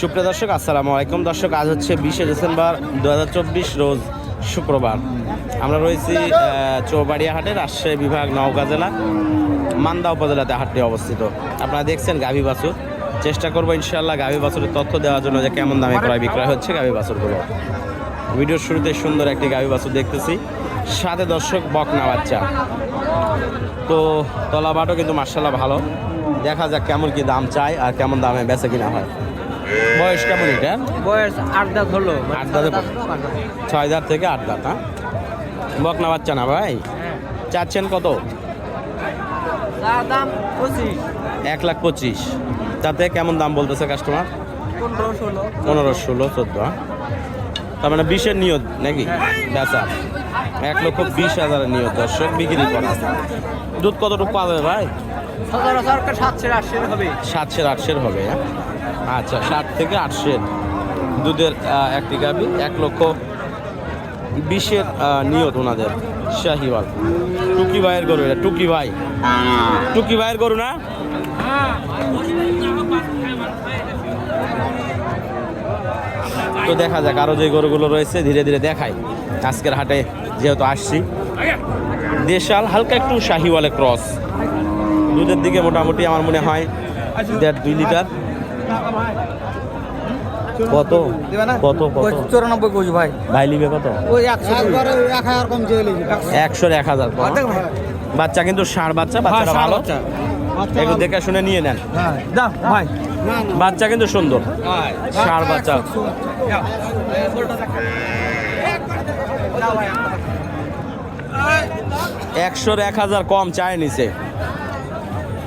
সুপ্রিয় দর্শক আসসালামু আলাইকুম। দর্শক আজ হচ্ছে বিশে ডিসেম্বর দু হাজার চব্বিশ রোজ। শুক্রবার। আমরা রয়েছি চৌবাড়িয়া হাটে রাজশাহী বিভাগ, নওগাঁ জেলা, মান্দা উপজেলাতে হাটটি অবস্থিত। আপনারা দেখছেন গাভী বাছুর। চেষ্টা করব ইনশাল্লাহ গাভী বাছুরের তথ্য দেওয়ার জন্য যে কেমন দামে ক্রয় বিক্রয় হচ্ছে গাভী বাছুরগুলো। ভিডিওর শুরুতে সুন্দর একটি গাভী বাছুর দেখতেছি। সাথে দর্শক, বকনা বাচ্চা। তো তলা তলাবাটও কিন্তু মার্শাল্লাহ ভালো। দেখা যাক কেমন কি দাম চায় আর কেমন দামে বেচে কিনা হয়। বয়স কেমন এটা? বয়স আট দাঁত হলো। আট দাঁতে। ছয় দাঁত থেকে আট দাঁত হ্যাঁ? বকনা বাচ্চা না ভাই? চাচ্ছেন কত? দাম পঁচিশ। এক লাখ পঁচিশ। তাতে কেমন দাম বলতেছে কাস্টমার পনেরো ষোলো। পনেরো ষোলো চোদ্দ হ্যাঁ? তার মানে বিশের নিয়ত নাকি? বেচা। এক লক্ষ বিশ হাজারের নিয়ত দর্শক বিক্রি করা। দুধ কতটুকু পাবে ভাই? সচরাচর সাতশো আটশো হবে। সাতশের আটশের হবে হ্যাঁ? আচ্ছা সাত থেকে আটশের দুধের একটি গাবি এক লক্ষ বিশের নিয়ত ওনাদের, শাহিওয়াল। টুকি ভাইয়ের গরু এটা, টুকি ভাই। টুকি ভাইয়ের গরু না? তো দেখা যাক আরও যে গরুগুলো রয়েছে, ধীরে ধীরে দেখাই। আজকের হাটে যেহেতু আসছি। দেশাল, হালকা একটু শাহিওয়ালে ক্রস দুধের দিকে মোটামুটি আমার মনে হয় দেড় দুই লিটার। কত? কত কত? চুরানব্বই কোচ ভাই। ভাই লিবে কত? ওই একশো এক হাজার কম চেয়ে একশোর এক হাজার বাচ্চা কিন্তু ষাঁড় বাচ্চা বাচ্চাটা ভালো? একটু দেখে শুনে নিয়ে নেন। দাম ভাই। বাচ্চা কিন্তু সুন্দর। ষাঁড় বাচ্চা একশোর এক হাজার কম চায় নিছে।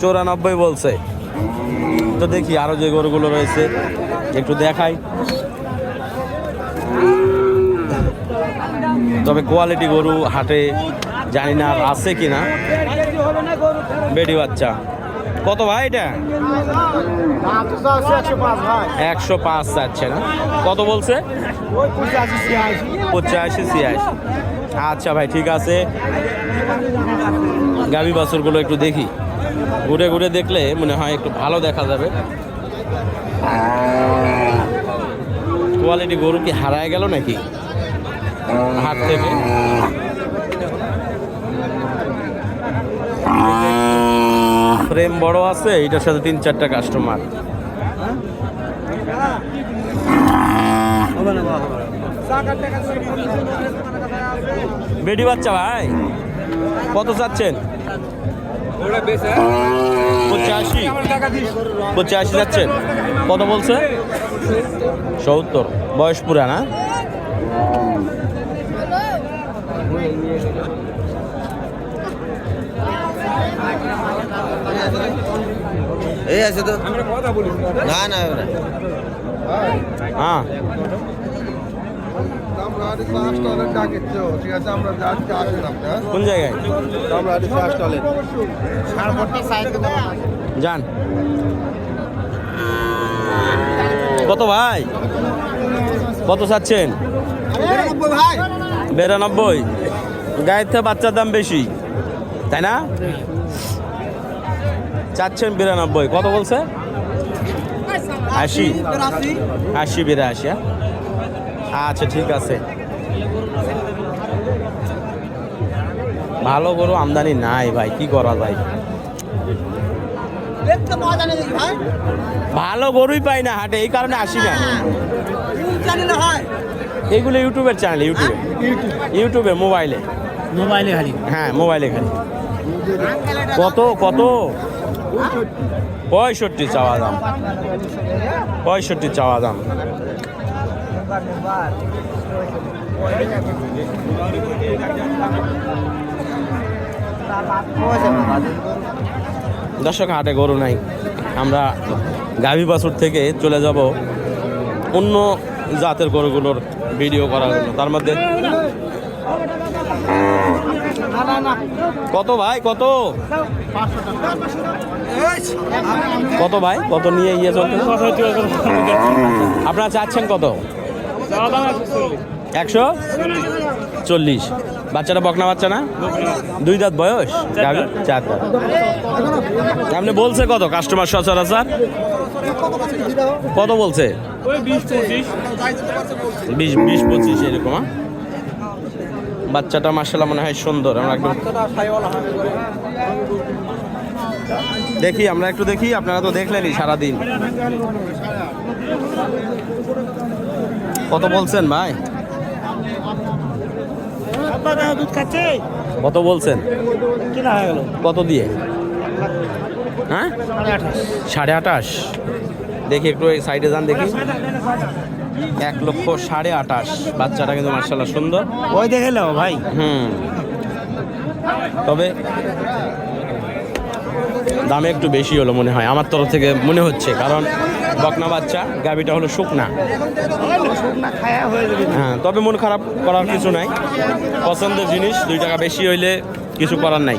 চৌরানব্বই বলছে। তো দেখি আরও যে গরুগুলো রয়েছে, একটু দেখাই। তবে কোয়ালিটি গরু হাটে জানি না আছে কিনা। বেডি বাচ্চা। কত ভাই এটা? একশো পাঁচ চাচ্ছে না? কত বলছে? পঁচাশি ছিয়াশি। আচ্ছা ভাই, ঠিক আছে। গাভী বাছুরগুলো একটু দেখি। ঘুরে ঘুরে দেখলে মনে হয় একটু ভালো দেখা যাবে। কোয়ালিটি গরু কি হারায় গেল নাকি? হাট থেকে। ফ্রেম বড় আছে, এটার সাথে তিন চারটা কাস্টমার বেডি বাচ্চা ভাই, কত চাচ্ছেন? পঁচাশি। পঁচাশি যাচ্ছেন। কত বলছে? সত্তর। বয়স পুরা না এই আছে তো। না না না। হ্যাঁ ঠিক আছে আমরা আজকে আসেন আপনার কোন জায়গায়? যান। কত ভাই? কত চাচ্ছেন? ভাই। বিরানব্বই। গায়ের থেকে বাচ্চার দাম বেশি তাই না? চাচ্ছেন বিরানব্বই। কত বলছে? আশি। আশি বিরাশি হ্যাঁ? আচ্ছা ঠিক আছে। ভালো গরু আমদানি নাই ভাই কি করা ভাই ভালো গরুই পাই না হাটে এই কারণে আসি না। এগুলো ইউটিউবের চ্যানেল ইউটিউবে। ইউটিউবে মোবাইলে। মোবাইলে খালি। হ্যাঁ মোবাইলে খালি। কত কত? পঁয়ষট্টি চাওয়া দাম। পঁয়ষট্টি চাওয়া দাম। দর্শক, হাটে গরু নাই। আমরা গাভী বাছুর থেকে চলে যাব অন্য জাতের গরুগুলোর ভিডিও করার জন্য। তার মধ্যে কত ভাই? কত? কত ভাই? কত নিয়ে ইয়ে চলতে আপনারা চাচ্ছেন কত? একশো? চল্লিশ। বাচ্চাটা বকনা বাচ্চা না? দুই দাঁত বয়স? চার দাঁত। আপনি বলছে কত কাস্টমার সচরাচর? কত বলছে? বিশ বিশ পঁচিশ এরকম হ্যাঁ? বাচ্চাটা মার্শাল্লাহ মনে হয় সুন্দর। আমরা একদম দেখি আমরা একটু দেখি আপনারা তো দেখলেনই সারাদিন। কত বলছেন ভাই? কত বলছেন? কত দিয়ে? হ্যাঁ? সাড়ে আঠাশ। দেখি একটু এই সাইডে যান দেখি। এক লক্ষ সাড়ে আঠাশ। বাচ্চাটা কিন্তু মার্শাল্লাহ সুন্দর। ওই দেখে নাও ভাই। হুম। তবে দামে একটু বেশি হলো মনে হয়। আমার তরফ থেকে মনে হচ্ছে। কারণ বকনা বাচ্চা, গাভিটা হলো শুকনা। হ্যাঁ তবে মন খারাপ করার কিছু নাই। পছন্দের জিনিস, দুই টাকা বেশি হইলে কিছু করার নাই।